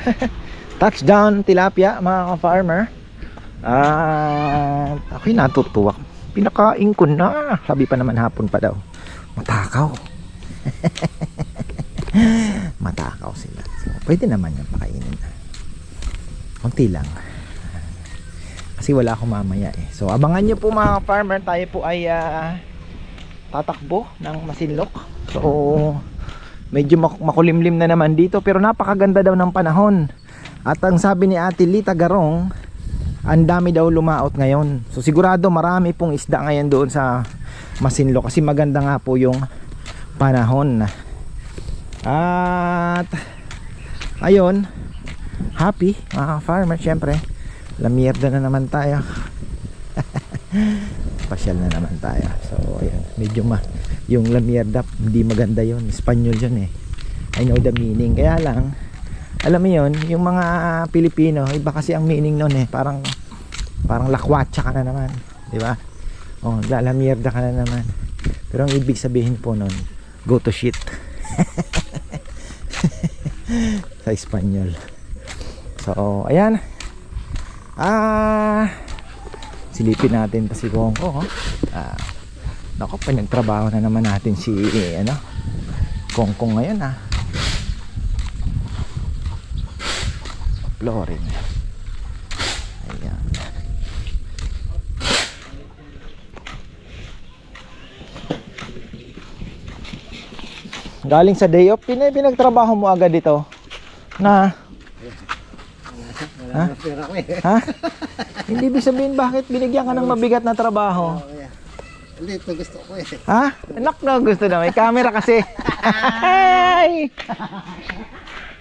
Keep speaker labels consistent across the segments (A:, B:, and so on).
A: touchdown tilapia mga ka-farmer. Ah, ako'y natutuwa. Pinakain ko na. Sabi pa naman hapon pa daw. Matakaw. Matakaw sila. So, pwede naman yan pakainin. Kunti lang. Kasi wala akong mamaya eh. So abangan nyo po mga farmer. Tayo po ay ah, tatakbo ng masinlok. So medyo mak- makulimlim na naman dito. Pero napakaganda daw ng panahon. At ang sabi ni Ate Lita Garong, ang dami daw lumaot ngayon. So sigurado marami pong isda ngayon doon sa Masinlok kasi maganda nga po yung panahon. At ayun, happy mga farmer syempre. Lamierda na naman tayo. Pasyal na naman tayo. So ayun, medyo ma yung lamierda hindi maganda yun. Espanyol yun eh. I know the meaning. Kaya lang alam mo yun, yung mga Pilipino, iba kasi ang meaning nun eh. Parang, parang lakwatsa ka na naman. Di ba? Oh, lalamierda ka na naman. Pero ang ibig sabihin po nun, go to shit. Sa Espanyol. So, ayan. Ah, silipin natin pa si Kongko. Oh. Ah, nako, pinagtrabaho na naman natin si, ano, Kongkong ngayon ah. flooring ayan galing sa day off pin pinagtrabaho mo agad dito na ha? ha? hindi ibig sabihin bakit binigyan ka ng mabigat na trabaho
B: Hindi, ito gusto ko eh.
A: ha? anak na gusto na may camera kasi Ay!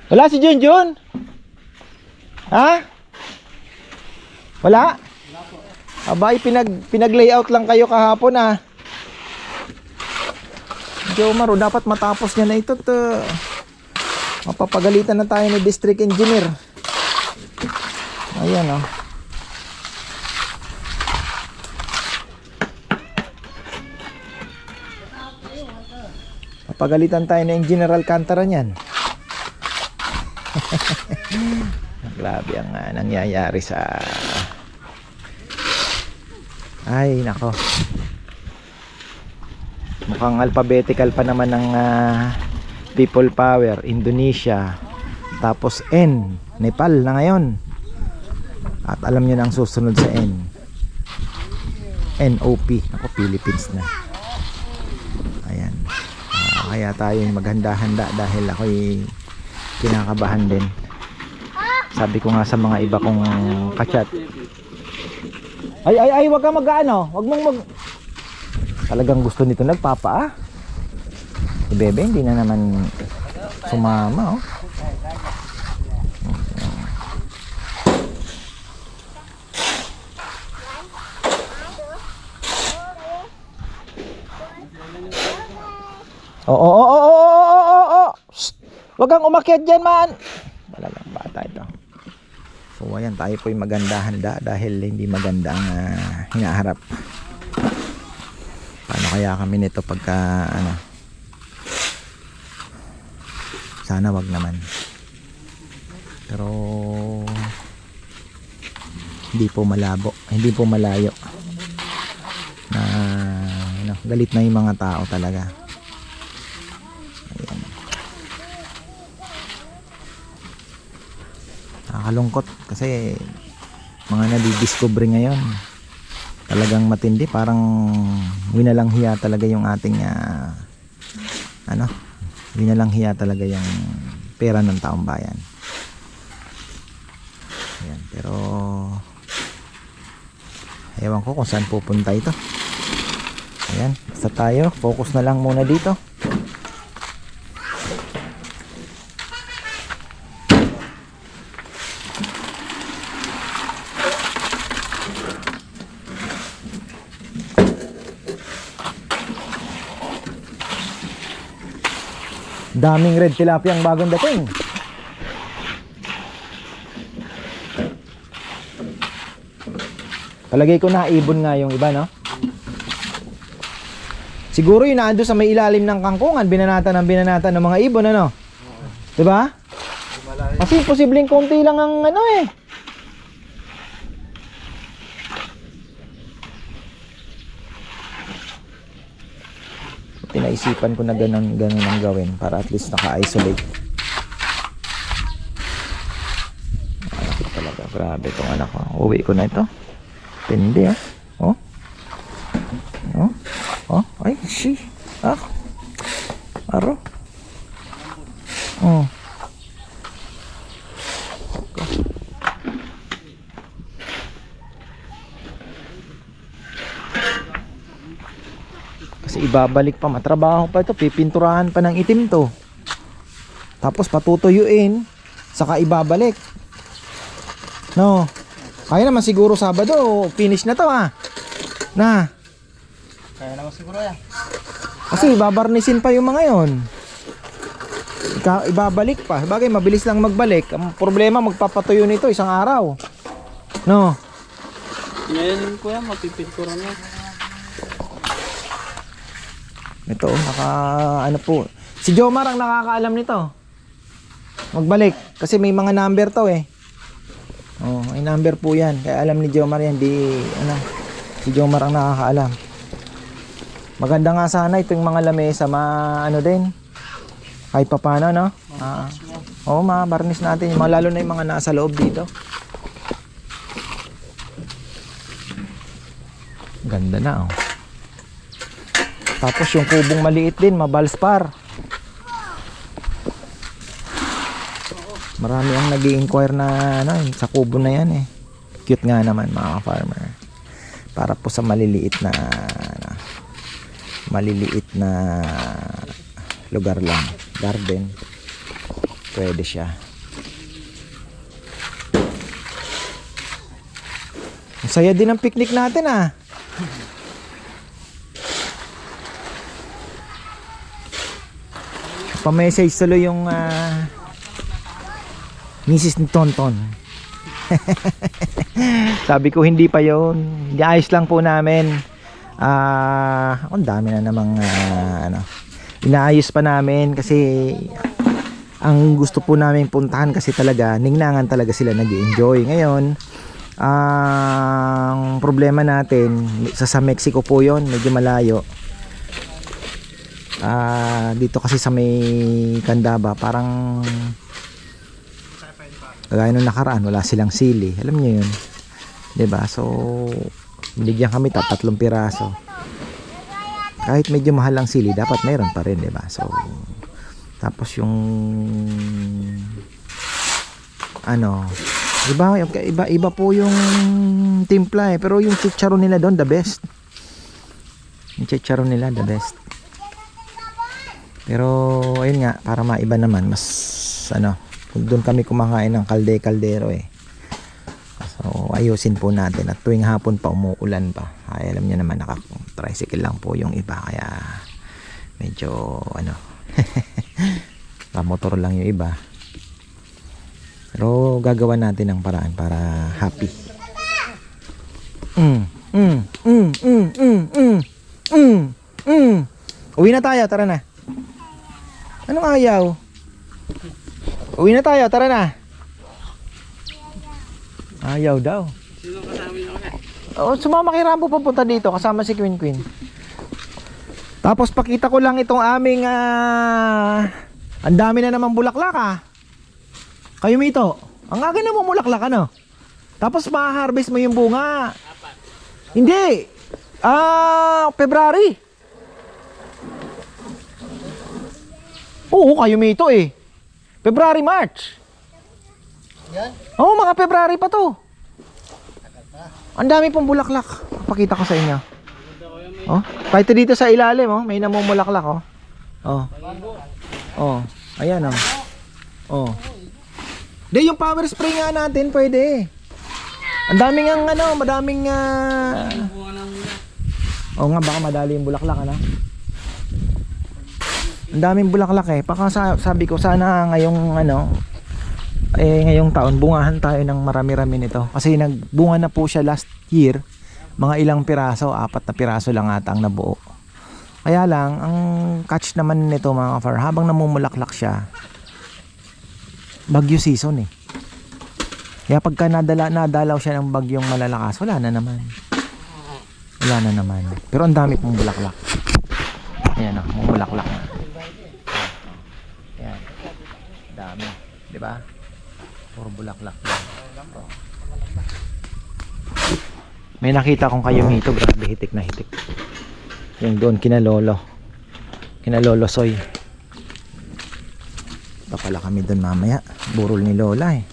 A: wala si Junjun Ha? Wala? Abay, pinag, pinag-layout lang kayo kahapon ah. Jomar, dapat matapos niya na ito. To. Mapapagalitan na tayo ni district engineer. Ayan oh. Papagalitan tayo ng Engineer Alcantara niyan. Grabe ang ah, nangyayari sa Ay, nako. Mukhang alphabetical pa naman ng ah, People Power, Indonesia. Tapos N, Nepal na ngayon. At alam niyo na ang susunod sa N. NOP, ako Philippines na. Kaya tayo maghanda-handa dahil ako'y kinakabahan din. Sabi ko nga sa mga iba kong kachat. Ay ay ay wag ka mag ano wag mong mag talagang gusto nito nagpapa ah. Si bebe hindi na naman sumama oh Oo, oo, oo, oo, oo, oo, oo. Shh. Wag kang umakyat dyan, man. Wala lang bata ito. So, ayan, tayo po'y maganda-handa dahil hindi maganda ang ah, hinaharap. Paano kaya kami nito pagka, ano, sana wag naman. Pero, hindi po malabo, hindi po malayo. Na, ano, galit na yung mga tao talaga. Nakakalungkot kasi mga nadidiscover ngayon. Talagang matindi. Parang winalang hiya talaga yung ating ah, ano? Winalang hiya talaga yung pera ng taong bayan. Ayan, pero ewan ko kung saan pupunta ito. Ayan basta tayo. Focus na lang muna dito Daming red tilapia ang bagong dating. Palagay ko na ibon nga yung iba, no? Siguro yun naando sa may ilalim ng kangkungan, binanatan ng binanatan ng mga ibon, ano? 'Di ba? Kasi posibleng konti lang ang ano eh. Tinaisipan ko na ganun, ganun ang gawin para at least naka-isolate. Malaki talaga. Grabe itong anak ko. Uwi ko na ito. Pindi ah. Oh. Oh. Oh. Ay, shi. Ah. Aro. Oh. Ibabalik pa, matrabaho pa ito, pipinturahan pa ng itim to. Tapos patutuyuin, saka ibabalik. No. Kaya naman siguro Sabado, finish na to ah. Na.
B: Kaya naman siguro yan.
A: Kasi babarnisin pa yung mga yon. Ika, ibabalik pa. Bagay, mabilis lang magbalik. Ang problema, magpapatuyo nito isang araw. No.
C: Ngayon kuya, mapipintura na.
A: Ito, naka, ano po. Si Jomar ang nakakaalam nito. Magbalik. Kasi may mga number to eh. Oh, may number po yan. Kaya alam ni Jomar yan. Di, ano, si Jomar ang nakakaalam. Maganda nga sana itong mga lamesa, ma, ano din. Kahit pa paano, no? Ah, oh, ma-barnish natin. Yung lalo na yung mga nasa loob dito. Ganda na, oh. Tapos yung kubong maliit din, mabalspar. Marami ang nag inquire na ano, sa kubo na yan eh. Cute nga naman mga farmer. Para po sa maliliit na ano, maliliit na lugar lang. Garden. Pwede siya. Ang saya din ang picnic natin ah. Pa-message tuloy yung ah, misis ni Tonton. Sabi ko hindi pa yon. Ayos lang po namin. Ah, ang dami na namang ah, ano. Inaayos pa namin kasi ang gusto po namin puntahan kasi talaga ningnangan talaga sila nag enjoy ngayon ang problema natin sa, sa Mexico po yon medyo malayo Ah, dito kasi sa may Candaba, parang kagaya nung nakaraan, wala silang sili. Alam niyo yun. ba? So, binigyan kami tat tatlong piraso. Kahit medyo mahal ang sili, dapat mayroon pa rin, ba? So, tapos yung ano, iba iba iba po yung timpla eh, pero yung chicharon nila doon the best. Yung chicharon nila the best. Pero ayun nga, para maiba naman, mas ano, doon kami kumakain ng kalde-kaldero eh. So ayusin po natin at tuwing hapon pa umuulan pa. Ay alam niyo naman naka-tricycle lang po yung iba kaya medyo ano motor lang yung iba. Pero gagawa natin ng paraan para happy. Mm, mm, mm, mm, mm, mm, mm, mm. Uwi na tayo, tara na. Anong ayaw? Uwi na tayo, tara na. Ayaw daw.
C: Sino kasama niyo kuya?
A: Oo, sumama kay Rambo papunta dito kasama si Queen Queen. Tapos pakita ko lang itong aming ah ang dami na naman bulaklak ah. Kayo mito. Ang aga na bulaklak ano. Tapos ma-harvest mo yung bunga. Hindi. Ah, February. Oo, kayo mito eh. February, March.
B: Yan.
A: Oo, mga February pa to. Ang dami pong bulaklak. Pakita ko sa inyo. Oh, kahit dito sa ilalim, oh, may namumulaklak, oh. Oh. Oh, ayan, oh. Oh. De, yung power spray nga natin, pwede. Ang daming ang ano, madaming
C: mula.
A: Oo nga, baka madali yung bulaklak, ano? Ang daming bulaklak eh. Baka sa, sabi ko, sana ngayong ano, eh ngayong taon, bungahan tayo ng marami-rami nito. Kasi nagbunga na po siya last year. Mga ilang piraso, apat na piraso lang ata ang nabuo. Kaya lang, ang catch naman nito mga far, habang namumulaklak siya, bagyo season eh. Kaya pagka nadala, nadalaw siya ng bagyong malalakas, wala na naman. Wala na naman. Pero ang dami pong bulaklak. Ayan o, mumulaklak na. Ayan. Dami. Di ba? Puro bulaklak. Oh. May nakita kong kayo hito, grabe hitik na hitik. Yung doon kina lolo. Kina lolo soy. Papala kami doon mamaya. Burol ni lola eh.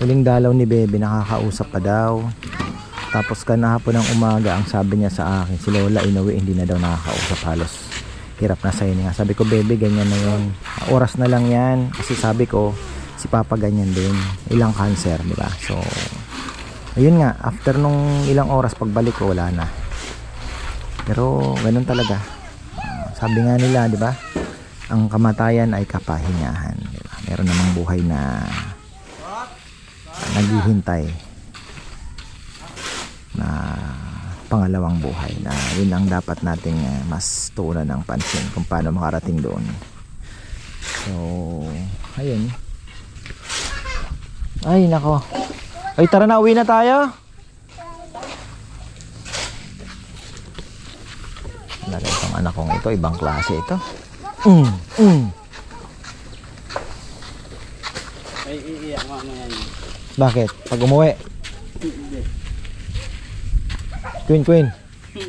A: Huling dalaw ni Bebe, nakakausap pa daw. Tapos kanahapon ng umaga, ang sabi niya sa akin, si Lola inuwi, hindi na daw nakakausap halos. Hirap na sa nga. Sabi ko, Bebe, ganyan na yun. Oras na lang yan. Kasi sabi ko, si Papa ganyan din. Ilang cancer, di ba? So, ayun nga, after nung ilang oras pagbalik ko, wala na. Pero, ganun talaga. Sabi nga nila, di ba? Ang kamatayan ay kapahingahan. Di? Meron namang buhay na naghihintay na pangalawang buhay na yun ang dapat nating eh, mas tuunan ng pansin kung paano makarating doon. So ayun. Ay nako. Ay tara na uwi na tayo. Lagay itong anak kong ito ibang klase ito. Mm, mm.
C: Ay, iiyak mamaya yun.
A: bakit? Pag umuwi. Queen queen.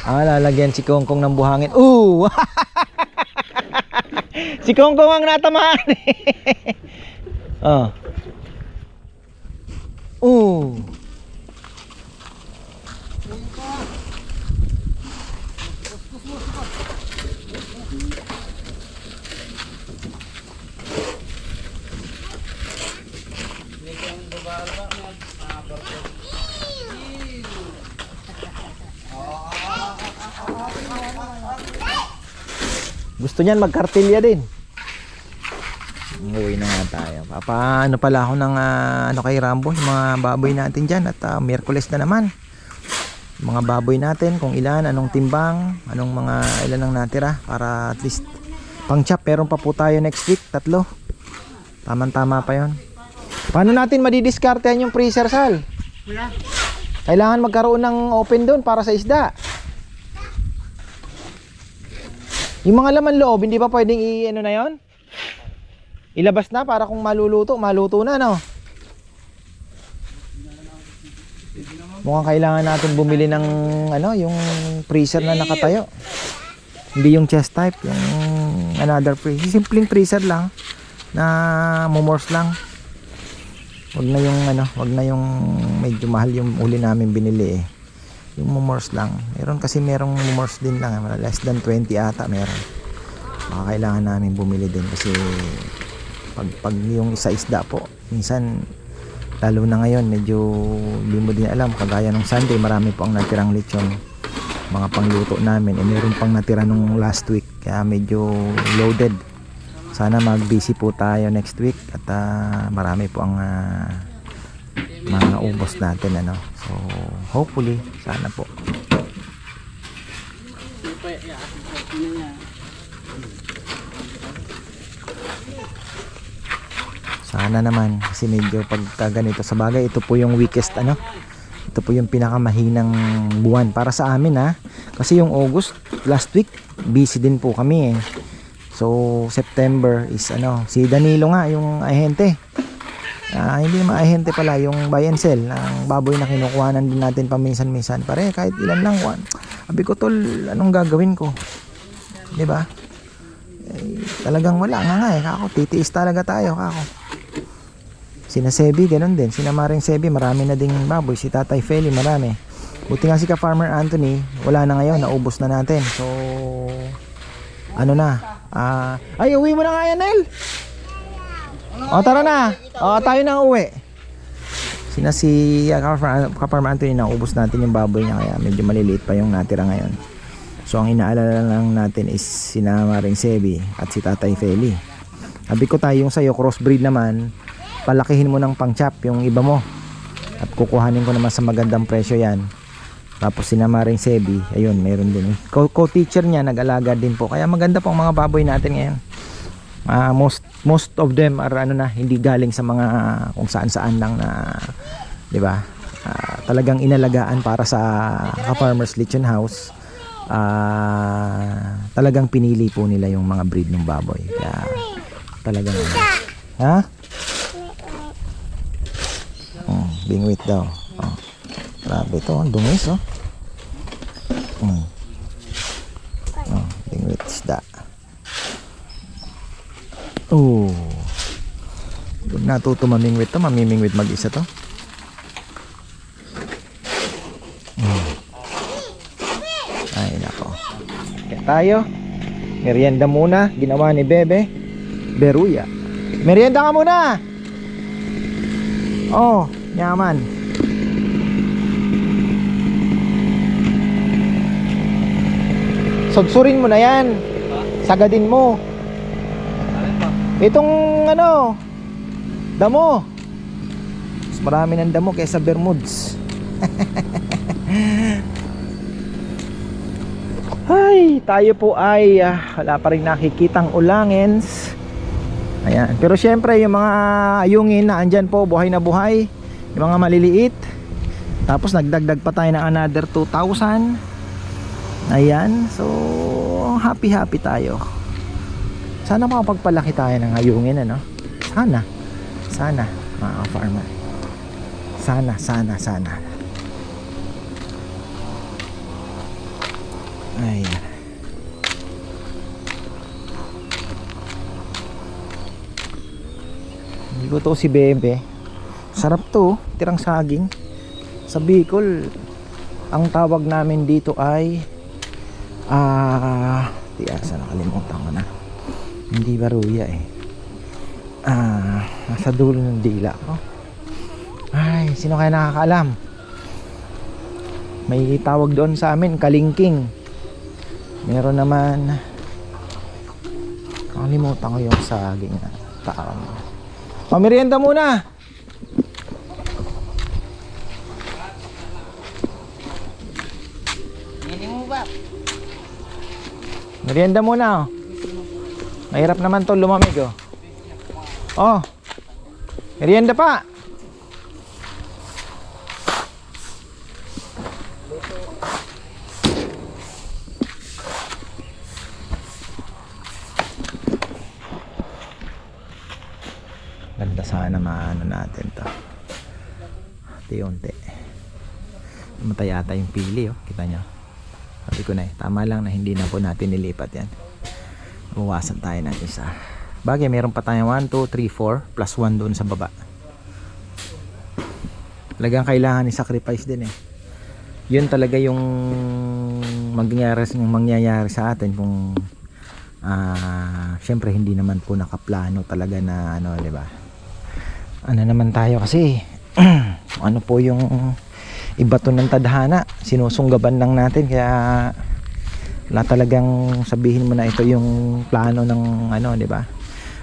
A: Ah, lalagyan si Kongkong ng buhangin. Ooh! si Kongkong ang natamaan. oh. Ooh. Gusto niyan magkartilya din. Uwi na nga tayo. Papa, ano pala ako ng ah, ano kay Rambo, yung mga baboy natin dyan at ah, Miyerkules na naman. Yung Mga baboy natin, kung ilan, anong timbang, anong mga ilan ang natira para at least pang chop. Meron pa po tayo next week, tatlo. Tama-tama pa yon. Paano natin madidiskartehan yung freezer sal? Kailangan magkaroon ng open doon para sa isda. Yung mga laman loob, hindi pa pwedeng i-ano na yon? Ilabas na para kung maluluto, maluto na, no? Mukhang kailangan natin bumili ng ano, yung freezer na nakatayo. Hindi yung chest type, yung another freezer. Simpleng freezer lang na mumors lang. Wag na yung ano, wag na yung medyo mahal yung uli namin binili eh. Yung mumors lang. Meron kasi merong mumors din lang, eh. less than 20 ata meron. Baka kailangan namin bumili din kasi pag, pag yung isa isda po, minsan lalo na ngayon medyo hindi mo din alam kagaya ng Sunday marami po ang natirang lechon mga pangluto namin eh meron pang natira nung last week kaya medyo loaded sana mag busy po tayo next week at ah, marami po ang ah, mga ubos natin ano so hopefully sana po? Sana naman kasi medyo pagka ganito sa bagay ito po yung weakest ano. Ito po yung pinakamahinang buwan para sa amin ha. Kasi yung August last week busy din po kami eh. So September is ano, si Danilo nga yung ahente. Ah, hindi naman ahente pala yung buy and sell ng baboy na kinukuhanan din natin paminsan-minsan. Pare kahit ilan lang one. Sabi ko tol, anong gagawin ko? 'Di ba? Eh, talagang wala nga nga eh. Kako, titiis talaga tayo, kako. Sina Sebi, ganun din. Sina Maring Sebi, marami na ding baboy. Si Tatay Feli, marami. Buti nga si ka Farmer Anthony, wala na ngayon, naubos na natin. So, ano na? Ah, ay, uwi mo na nga yan, Nel. O, tara na. O, tayo na uwi. Sina si uh, ka Farmer Anthony, naubos natin yung baboy niya. Kaya medyo maliliit pa yung natira ngayon. So, ang inaalala lang natin is sina Maring Sebi at si Tatay Feli. Sabi ko tayo yung sa'yo, crossbreed naman, palakihin mo ng pang-chop yung iba mo. At kukuhanin ko naman sa magandang presyo yan. Tapos sinama rin Sebi, ayun, meron din. Co- Co-teacher niya, nag-alaga din po. Kaya maganda po ang mga baboy natin ngayon. Ah, most most of them are ano na hindi galing sa mga kung saan-saan lang na 'di ba? Ah, talagang inalagaan para sa ka-farmers lechon house. Ah, talagang pinili po nila yung mga breed ng baboy. Kaya talagang ano. Ha? Oh, bingwit daw. Oh. Grabe ito, ang oh. Mm. Oh, bingwit isda. Oh. Pag natuto mamingwit to, mamimingwit mag-isa to. Mm. Ay, nako. Kaya tayo. Merienda muna. Ginawa ni Bebe. Beruya. Merienda ka muna! Oh, yaman. Sudsurin mo na yan. Sagadin mo. Itong ano, damo. Mas marami ng damo kaysa Bermuds. Ay, tayo po ay ah, wala pa rin nakikitang ulangens. Ayan. Pero syempre yung mga ayungin na andyan po, buhay na buhay. Yung mga maliliit. Tapos nagdagdag pa tayo ng another 2,000. Ayan. So, happy happy tayo. Sana makapagpalaki tayo ng ayungin ano. Sana. Sana mga farmer. Sana, sana, sana. Ay. Luto si Bebe. Sarap to, tirang saging. Sa Bicol, ang tawag namin dito ay ah, tiyasa nakalimutan ko na. Hindi baruya eh. Ah, nasa dulo ng dila ko. Ay, sino kaya nakakaalam? May tawag doon sa amin, kalingking. Meron naman Nakalimutan ko yung saging na tao. Pamerienda muna! Merienda muna oh. Mahirap naman to lumamig oh. Oh. Merienda pa. Ganda sana maano natin to. Unti-unti. Matay ata yung pili oh. Kita nyo. Sabi ko na eh, tama lang na hindi na po natin nilipat yan. Bawasan tayo natin sa... Bagay, meron pa tayong 1, 2, 3, 4 plus 1 doon sa baba. Talagang kailangan ni sacrifice din eh. Yun talaga yung mangyayari, yung mangyayari sa atin kung ah syempre hindi naman po nakaplano talaga na ano, 'di ba? Ano naman tayo kasi ano po yung iba to ng tadhana sinusunggaban lang natin kaya wala talagang sabihin mo na ito yung plano ng ano di ba?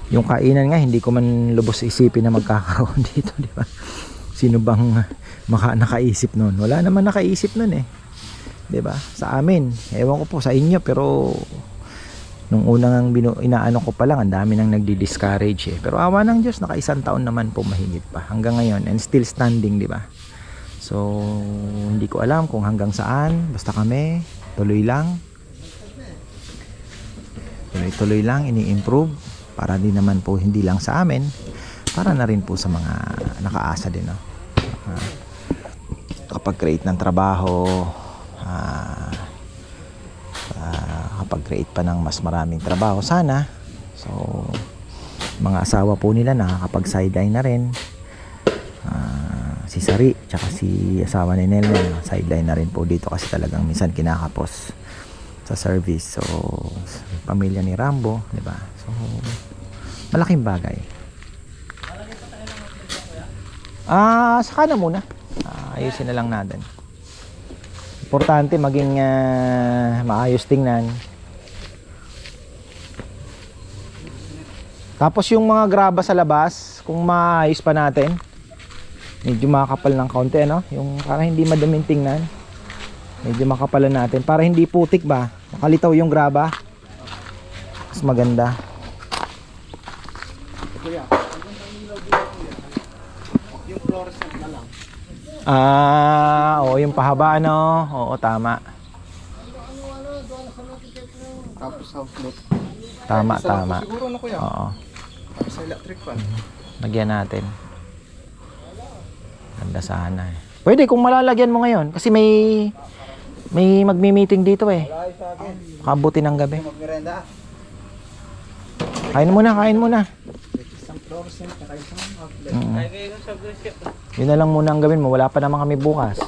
A: Yung kainan nga hindi ko man lubos isipin na magkakaroon dito di ba? Sino bang maka nakaisip noon wala naman nakaisip noon eh. Di ba? Sa amin ewan ko po sa inyo pero nung unang binu, inaano ko pa lang ang dami nang nagdi-discourage eh. Pero awa ng Diyos naka isang taon naman po mahigit pa hanggang ngayon and still standing di ba? So, hindi ko alam kung hanggang saan. Basta kami, tuloy lang. Tuloy-tuloy lang, ini-improve. Para din naman po hindi lang sa amin. Para na rin po sa mga nakaasa din. No? Uh, kapag create ng trabaho, ah, ah, kapag create pa ng mas maraming trabaho, sana. So, mga asawa po nila nakakapag sideline na rin. Ah, si Sari tsaka si asawa ni Nelman sideline na rin po dito kasi talagang minsan kinakapos sa service so pamilya ni Rambo di ba so malaking bagay ah saka na muna ah, ayusin na lang natin importante maging ah, maayos tingnan Tapos yung mga graba sa labas, kung maayos pa natin, medyo makakapal ng kaunti, ano? Yung para hindi madaming tingnan. Medyo makapalan natin. Para hindi putik ba? Makalitaw yung graba. Mas maganda.
B: Yung fluorescent na lang.
A: Ah, oo, yung pahaba, ano? Oo, tama.
B: Tapos.
A: Tama,
B: po
A: tama.
B: Siguro na kuya.
A: Oo.
B: Tapos sa electric fan.
A: Lagyan natin. Ganda sana eh. Pwede kung malalagyan mo ngayon kasi may may magmi-meeting dito eh. Kabuti ng gabi. Kain muna, kain muna. Mm. Yun na lang muna ang gawin mo. Wala pa naman kami bukas.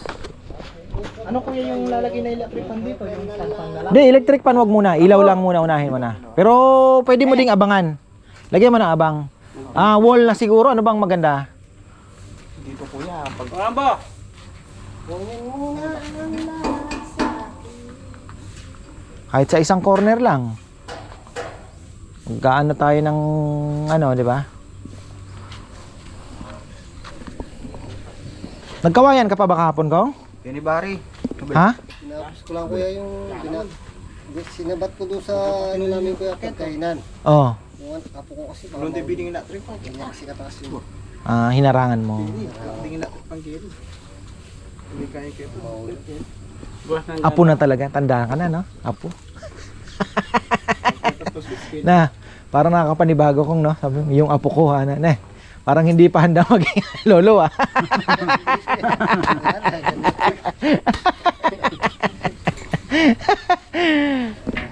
B: Ano kuya yung lalagay na electric fan dito? Yung na lang?
A: Hindi, electric pan wag muna. Ilaw lang muna, unahin mo na. Pero pwede mo ding abangan. Lagyan mo ng abang. Ah, wall na siguro. Ano bang maganda?
B: Dito kuya. Pag
C: Rambo!
A: Kahit sa isang corner lang. Gaano tayo ng ano, di ba? Nagkawayan ka pa ba kahapon ko?
B: Pinibari.
A: Ha?
D: Sinabas ko lang kuya yung binag. Sinabat ko doon sa ano namin kuya pagkainan.
A: Oo.
D: Yung apo ko kasi baka
B: Kulong di bidding electric fan.
D: Kanya kasi kataas yung
A: Ah, hinarangan mo.
B: Bidding electric fan gero. Hindi kaya kayo.
A: Apo na talaga. Tanda ka na, no? Apo. Na, parang nakakapanibago kong, no? Sabi mo, yung apo ko, ha? Na, na. Parang hindi pa handa maging lolo, ah.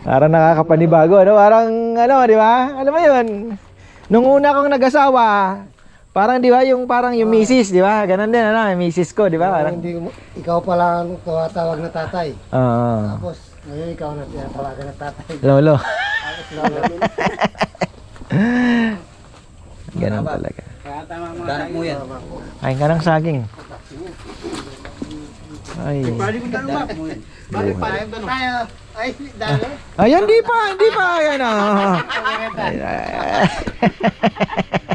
A: Parang nakakapanibago, ano? Parang, ano, di ba? Alam mo yun, nung una kong nag-asawa, parang, di ba, yung parang yung misis, di ba? Ganon din, ano, yung misis ko, di ba?
D: Parang hindi mo, ikaw pala ang tumatawag na tatay.
A: oo.
D: Tapos ngayon ikaw na tinatawagan na tatay.
A: lolo.
D: Lalo.
A: Ganon talaga.
C: Kaya tama mga
B: Danak mo yan.
A: Kain ka ng saging. Ay.
B: Pwede ko tanong mo yan.
D: Ay, dalo.
A: Ayan, di pa, hindi pa. Ayan, ah.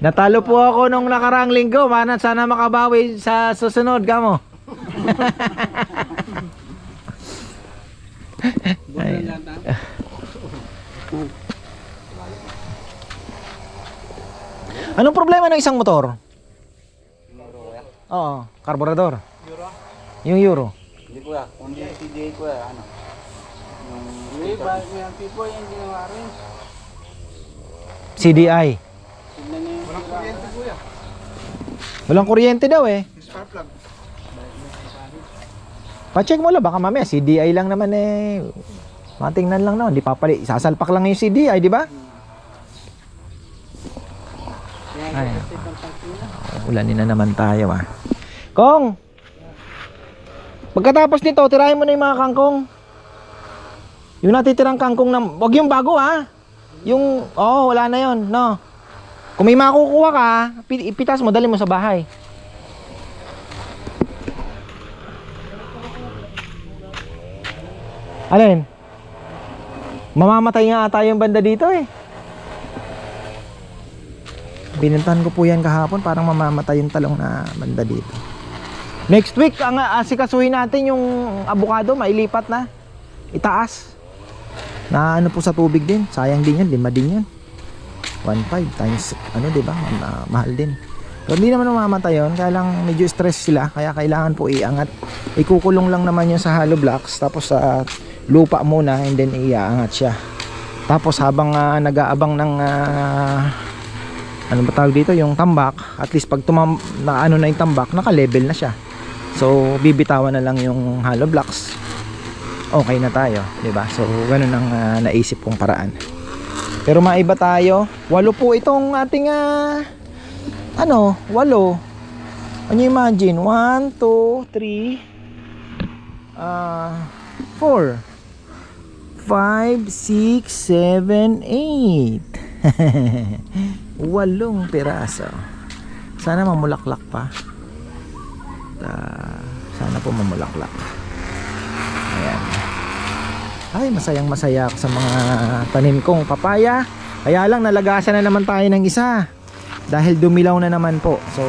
A: Natalo po ako nung nakarang linggo. Mana sana makabawi sa susunod
C: lata.
A: Anong problema ng isang motor? Oo, karburador. Yung Euro.
B: Hindi kuya. Kung hindi CDA kuya, ano? Yung
C: Hindi, bakit ang people yung ginawa rin?
A: CDI.
B: Walang kuryente kuya.
A: Walang kuryente daw eh.
B: Spark plug.
A: Pa-check mo lang, baka mamaya CDI lang naman eh. Matingnan lang naman, di papali. Sasalpak lang yung CDI, di ba? Ay. Ulanin na naman tayo ah. Kong! Pagkatapos nito, tirahin mo na yung mga kangkong. Yung natitirang kangkong na, wag yung bago ah. Yung, oh, wala na yon no. Kung may makukuha ka, pi- ipitas mo, dali mo sa bahay. Alin? Mamamatay nga ata yung banda dito eh. Binentahan ko po yan kahapon, parang mamamatay yung talong na banda dito. Next week, ang asikasuhin natin yung abukado, mailipat na. Itaas. Na ano po sa tubig din. Sayang din yan, lima din yan. 1.5 times, ano ba Ma- mahal din. Pero hindi naman mamamatay yun, kaya lang medyo stress sila, kaya kailangan po iangat. Ikukulong lang naman yun sa hollow blocks, tapos sa lupa muna, and then iaangat siya. Tapos habang ah, nag-aabang ng ah, ano ba tawag dito yung tambak at least pag tumam na ano na yung tambak naka-level na siya so bibitawan na lang yung hollow blocks okay na tayo 'di ba? So ganun ang ah, naisip kong paraan. Pero maiba tayo. Walo po itong ating ah, ano walo. Ano imagine? 1 2 3 ah 4 5 6 7 8 walong piraso. Sana mamulaklak pa. Ah, sana po mamulaklak Ay, masayang masaya ako sa mga tanim kong papaya. Kaya lang nalagasan na naman tayo ng isa. Dahil dumilaw na naman po. So,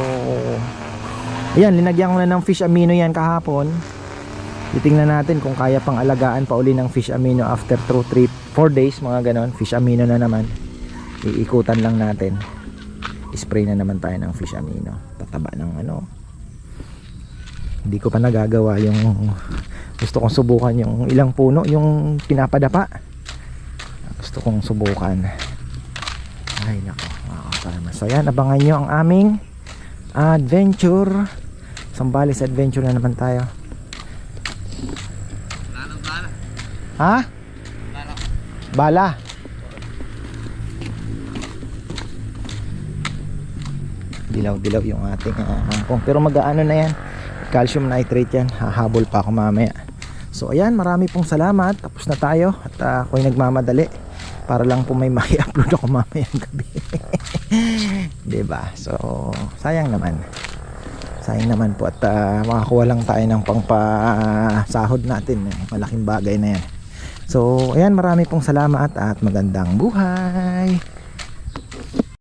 A: ayan, linagyan ko na ng fish amino yan kahapon. Titingnan natin kung kaya pang alagaan pa uli ng fish amino after 2, 3, 4 days, mga ganon. Fish amino na naman. Iikutan lang natin. Spray na naman tayo ng fish amino. Tataba ng ano. Hindi ko pa nagagawa yung gusto kong subukan yung ilang puno, yung pinapadapa. Gusto kong subukan. Ay nako, mga ka-farmers. So yan, abangan nyo ang aming adventure. Sambales adventure na naman tayo. Ha? Bala. Dilaw-dilaw yung ating uh. Pero mag-aano na yan. Calcium nitrate yan. Hahabol pa ako mamaya. So ayan, marami pong salamat. Tapos na tayo. At uh, ako'y nagmamadali. Para lang po may mai-upload ako mamayang gabi. 'Di ba? So, sayang naman. Sayang naman po at uh, makakuha lang tayo ng pangpasahod natin. Malaking bagay na yan. So, ayan, marami pong salamat at magandang buhay.